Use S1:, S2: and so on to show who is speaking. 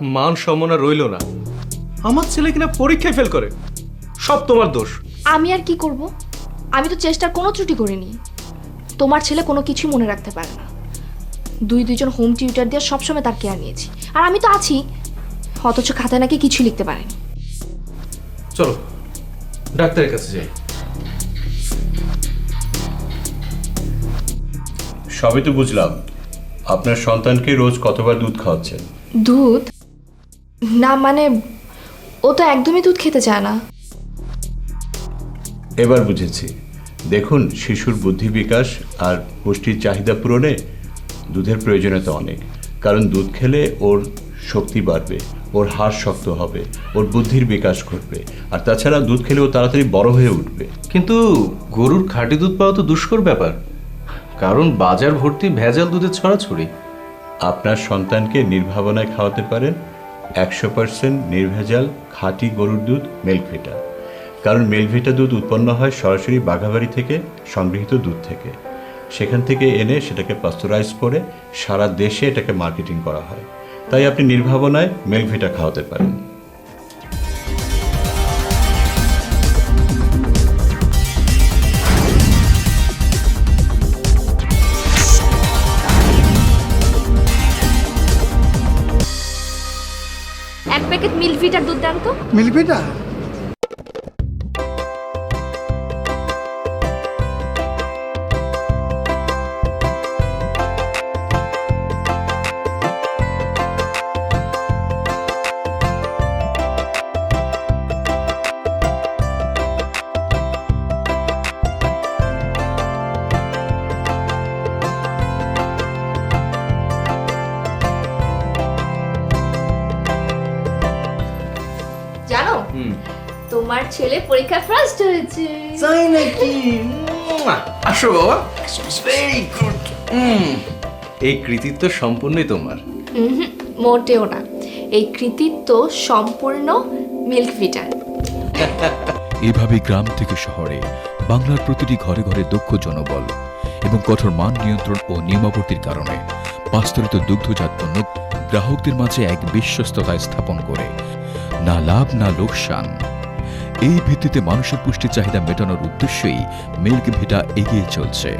S1: মান সম্মান রইল না। আমার ছেলে কিনা পরীক্ষায় ফেল করে। সব তোমার দোষ।
S2: আমি আর কি করব? আমি তো চেষ্টার কোনো ত্রুটি করিনি। তোমার ছেলে কোনো কিছুই মনে রাখতে পারে না। দুই দুইজন হোম টিউটার দিয়ে সবসময় তার কেয়ার নিয়েছি। আর আমি তো আছি। অথচ খাতায় নাকি কিছুই লিখতে পারেনি।
S1: চলো ডাক্তারের কাছে যাই।
S3: সবই তো বুঝলাম। আপনার সন্তানকে রোজ কতবার দুধ খাওয়াচ্ছেন?
S2: দুধ? না মানে ও তো একদমই দুধ খেতে চায় না।
S3: এবার বুঝেছি। দেখুন শিশুর বুদ্ধি বিকাশ আর পুষ্টির চাহিদা পূরণে দুধের প্রয়োজনীয়তা অনেক। কারণ দুধ খেলে ওর শক্তি বাড়বে ওর হাড় শক্ত হবে ওর বুদ্ধির বিকাশ ঘটবে। আর তাছাড়া দুধ খেলে ও তাড়াতাড়ি বড় হয়ে উঠবে।
S1: কিন্তু গরুর খাঁটি দুধ পাওয়া তো দুষ্কর ব্যাপার। কারণ বাজার ভর্তি ভেজাল দুধের ছড়াছড়ি।
S3: আপনার সন্তানকে নির্ভাবনায় খাওয়াতে পারেন। একশো পার্সেন্ট নির্ভেজাল খাঁটি গরুর দুধ মিল্কভিটা কারণ মিল্কভিটা দুধ উৎপন্ন হয় সরাসরি বাঘাবাড়ি থেকে, সংগৃহীত দুধ থেকে। সেখান থেকে এনে সেটাকে পাস্তুরাইজ করে সারা দেশে এটাকে মার্কেটিং করা হয়। তাই আপনি নির্ভাবনায় মিল্কভিটা খাওয়াতে পারেন।
S2: প্যাকেট দুধ দেন তো।
S4: মিলবিটা
S2: তোমার ছেলে পরীক্ষা ফার্স্ট হয়েছে।
S5: তাই নাকি? আসো বাবা। ভেরি গুড
S1: এই কৃতিত্ব সম্পূর্ণই তোমার।
S2: মোটেও না। এই কৃতিত্ব সম্পূর্ণ মিল্ক ভিটার।
S6: এভাবে গ্রাম থেকে শহরে বাংলার প্রতিটি ঘরে ঘরে দক্ষ জনবল এবং কঠোর মান নিয়ন্ত্রণ ও নিয়মাবর্তির কারণে পাস্তরিত দুগ্ধজাত পণ্য গ্রাহকদের মাঝে এক বিশ্বস্ততা স্থাপন করে। না লাভ না লোকসান। এই ভিত্তিতে মানুষের পুষ্টি চাহিদা মেটানোর উদ্দেশ্যেই মিল্ক ভিটা এগিয়ে চলছে।